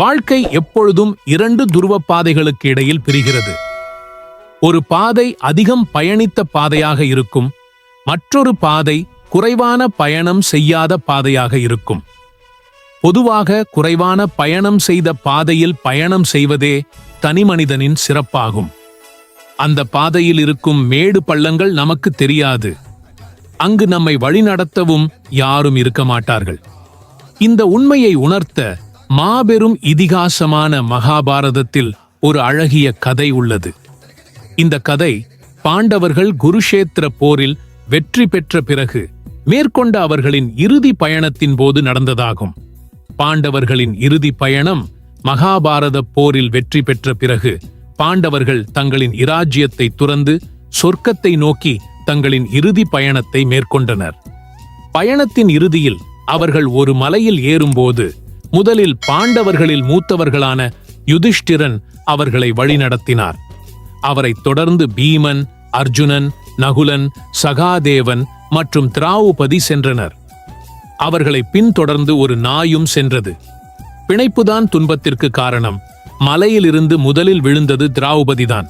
வாழ்க்கை எப்பொழுதும் இரண்டு துருவ பாதைகளுக்கு இடையில் பிரிகிறது. ஒரு பாதை அதிகம் பயணித்த பாதையாக இருக்கும் மற்றொரு பாதை குறைவான பயணம் செய்யாத பாதையாக இருக்கும். பொதுவாக குறைவான பயணம் செய்த பாதையில் பயணம் செய்வதே தனிமனிதனின் சிறப்பாகும். அந்த பாதையில் இருக்கும் மேடு பள்ளங்கள் நமக்கு தெரியாது. அங்கு நம்மை வழிநடத்தவும் யாரும் இருக்க மாட்டார்கள். இந்த உண்மையை உணர்த்த மாபெரும் இதிகாசமான மகாபாரதத்தில் ஒரு அழகிய கதை உள்ளது. இந்த கதை பாண்டவர்கள் குருஷேத்திர போரில் வெற்றி பெற்ற பிறகு மேற்கொண்ட அவர்களின் இறுதி பயணத்தின் போது நடந்ததாகும். பாண்டவர்களின் இறுதி பயணம் மகாபாரத போரில் வெற்றி பெற்ற பிறகு பாண்டவர்கள் தங்களின் இராஜ்யத்தை துறந்து சொர்க்கத்தை நோக்கி தங்களின் இறுதி பயணத்தை மேற்கொண்டனர். பயணத்தின் இறுதியில் அவர்கள் ஒரு மலையில் ஏறும்போது முதலில் பாண்டவர்களில் மூத்தவர்களான யுதிஷ்டிரன் அவர்களை வழிநடத்தினார். அவரைத் தொடர்ந்து பீமன் அர்ஜுனன் நகுலன் சகாதேவன் மற்றும் திராவுபதி சென்றனர். அவர்களை பின்தொடர்ந்து ஒரு நாயும் சென்றது. பிணைப்புதான் துன்பத்திற்கு காரணம். மலையிலிருந்து முதலில் விழுந்தது திராவுபதிதான்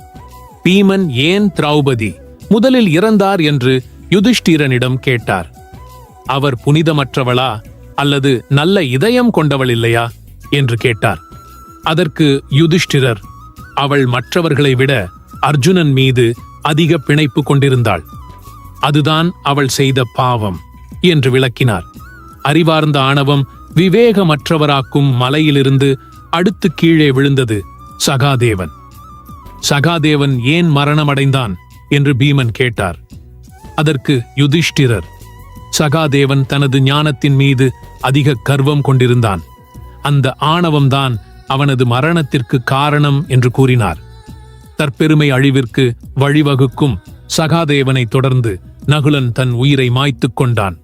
பீமன் ஏன் திராவுபதி முதலில் இறந்தார் என்று யுதிஷ்டிரனிடம் கேட்டார். அவர் புனிதமற்றவளா? அல்லது நல்ல இதயம் கொண்டவள் இல்லையா? என்று கேட்டார். அதற்கு யுதிஷ்டிரர் அவள் மற்றவர்களை விட அர்ஜுனன் மீது அதிக பிணைப்பு கொண்டிருந்தாள். அதுதான் அவள் செய்த பாவம் என்று விளக்கினார். அறிவார்ந்த ஆணவம் விவேகமற்றவராக்கும் மலையிலிருந்து அடுத்து கீழே விழுந்தது சகாதேவன். சகாதேவன் ஏன் மரணமடைந்தான்? என்று பீமன் கேட்டார். அதற்கு யுதிஷ்டிரர் சகாதேவன் தனது ஞானத்தின் மீது அதிக கர்வம் கொண்டிருந்தான். அந்த ஆணவம்தான் அவனது மரணத்திற்கு காரணம் என்று கூறினார். தற்பெருமை அழிவிற்கு வழிவகுக்கும் சகாதேவனை தொடர்ந்து நகுலன் தன் உயிரை மாய்த்துக் கொண்டான்.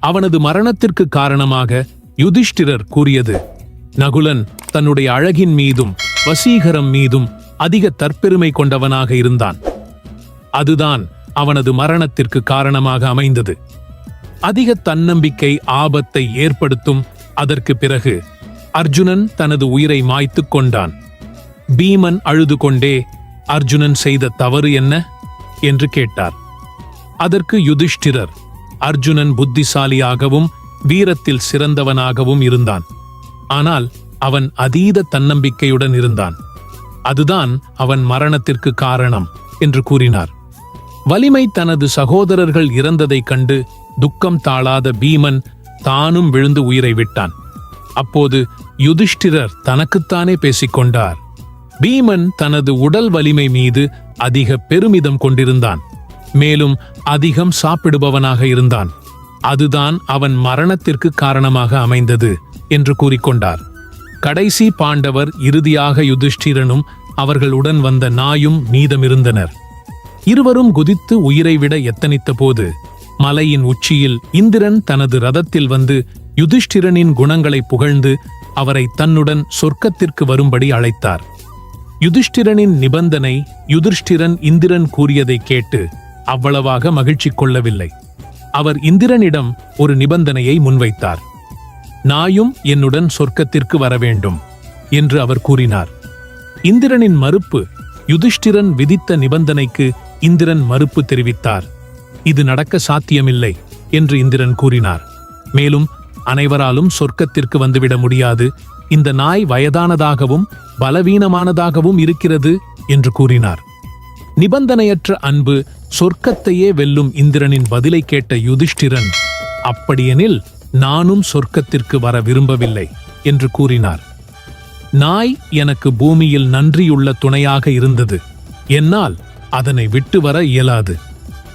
அவனது மரணத்திற்கு காரணமாக யுதிஷ்டிரர் கூறியது நகுலன் தன்னுடைய அழகின் மீதும் வசீகரம் மீதும் அதிக தற்பெருமை கொண்டவனாக இருந்தான். அதுதான் அவனது மரணத்திற்கு காரணமாக அமைந்தது. அதிக தன்னம்பிக்கை ஆபத்தை ஏற்படுத்தும். அதற்கு பிறகு அர்ஜுனன் தனது உயிரை மாய்த்துக் கொண்டான். பீமன் அழுது கொண்டே அர்ஜுனன் செய்த தவறு என்ன? என்று கேட்டார். அதற்கு யுதிஷ்டிரர் அர்ஜுனன் புத்திசாலியாகவும் வீரத்தில் சிறந்தவனாகவும் இருந்தான். ஆனால் அவன் அதீத தன்னம்பிக்கையுடன் இருந்தான். அதுதான் அவன் மரணத்திற்கு காரணம் என்று கூறினார். வலிமை தனது சகோதரர்கள் இறந்ததைக் கண்டு துக்கம் தாளாத பீமன் தானும் விழுந்து உயிரை விட்டான். அப்போது யுதிஷ்டிரர் தனக்குத்தானே பேசிக்கொண்டார் பீமன் தனது உடல் வலிமை மீது அதிக பெருமிதம் கொண்டிருந்தான். மேலும் அதிகம் சாப்பிடுபவனாக இருந்தான். அதுதான் அவன் மரணத்திற்கு காரணமாக அமைந்தது என்று கூறிக்கொண்டார் கடைசி பாண்டவர் இறுதியாக யுதிஷ்டிரனும் அவர்களுடன் வந்த நாயும் மீதமிருந்தனர். இருவரும் குதித்து உயிரை விட எத்தனித்த போது மலையின் உச்சியில் இந்திரன் தனது ரதத்தில் வந்து யுதிஷ்டிரனின் குணங்களை புகழ்ந்து அவரை தன்னுடன் சொர்க்கத்திற்கு வரும்படி அழைத்தார். யுதிஷ்டிரனின் நிபந்தனை யுதிஷ்டிரன் இந்திரன் கூறியதை கேட்டு அவ்வளவாக மகிழ்ச்சி கொள்ளவில்லை. அவர் இந்திரனிடம் ஒரு நிபந்தனையை முன்வைத்தார். நாயும் என்னுடன் சொர்க்கத்திற்கு வர வேண்டும் என்று அவர் கூறினார். இந்திரனின் மறுப்பு யுதிஷ்டிரன் விதித்த நிபந்தனைக்கு இந்திரன் மறுப்பு தெரிவித்தார். இது நடக்க சாத்தியமில்லை என்று இந்திரன் கூறினார். மேலும் அனைவராலும் சொர்க்கத்திற்கு வந்துவிட முடியாது. இந்த நாய் வயதானதாகவும் பலவீனமானதாகவும் இருக்கிறது என்று கூறினார். நிபந்தனையற்ற அன்பு சொர்க்கத்தையே வெல்லும் இந்திரனின் பதிலை கேட்ட யுதிஷ்டிரன் அப்படியெனில் நானும் சொர்க்கத்திற்கு வர விரும்பவில்லை என்று கூறினார். நாய் எனக்கு பூமியில் நன்றியுள்ள துணையாக இருந்தது. என்னால் அதனை விட்டு வர இயலாது.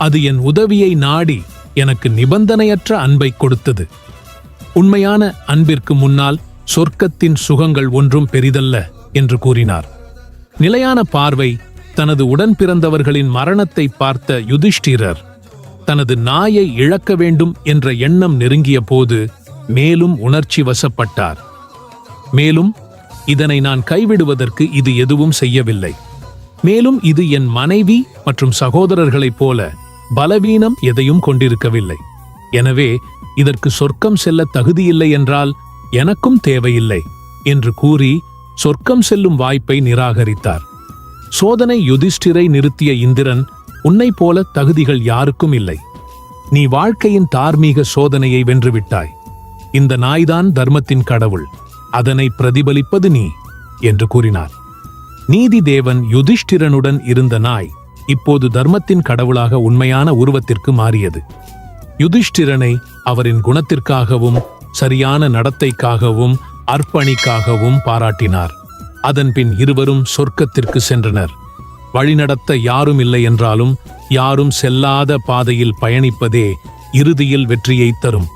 அது என் உதவியை நாடி எனக்கு நிபந்தனையற்ற அன்பை கொடுத்தது. உண்மையான அன்பிற்கு முன்னால் சொர்க்கத்தின் சுகங்கள் ஒன்றும் பெரிதல்ல என்று கூறினார். நிலையான பார்வை தனது உடன் பிறந்தவர்களின் மரணத்தை பார்த்த யுதிஷ்டிரர் தனது நாயை இழக்க வேண்டும் என்ற எண்ணம் நெருங்கிய போது மேலும் உணர்ச்சி வசப்பட்டார். மேலும் இதனை நான் கைவிடுவதற்கு இது எதுவும் செய்யவில்லை. மேலும் இது என் மனைவி மற்றும் சகோதரர்களைப் போல பலவீனம் எதையும் கொண்டிருக்கவில்லை. எனவே இதற்கு சொர்க்கம் செல்ல தகுதியில்லை என்றால் எனக்கும் தேவையில்லை என்று கூறி சொர்க்கம் செல்லும் வாய்ப்பை நிராகரித்தார். சோதனை யுதிஷ்டிரை நிறுத்திய இந்திரன் உன்னை போல தகுதிகள் யாருக்கும் இல்லை. நீ வாழ்க்கையின் தார்மீக சோதனையை வென்றுவிட்டாய். இந்த நாய்தான் தர்மத்தின் கடவுள். அதனை பிரதிபலிப்பது நீ என்று கூறினார். நீதி தேவன் யுதிஷ்டிரனுடன் இருந்த நாய் இப்போது தர்மத்தின் கடவுளாக உண்மையான உருவத்திற்கு மாறியது. யுதிஷ்டிரனை அவரின் குணத்திற்காகவும் சரியான நடத்தைக்காகவும் அர்ப்பணிக்காகவும் பாராட்டினார். அதன்பின் இருவரும் சொர்க்கத்திற்கு சென்றனர். வழிநடத்த யாரும் இல்லை என்றாலும் யாரும் செல்லாத பாதையில் பயணிப்பதே இறுதியில் வெற்றியைத் தரும்.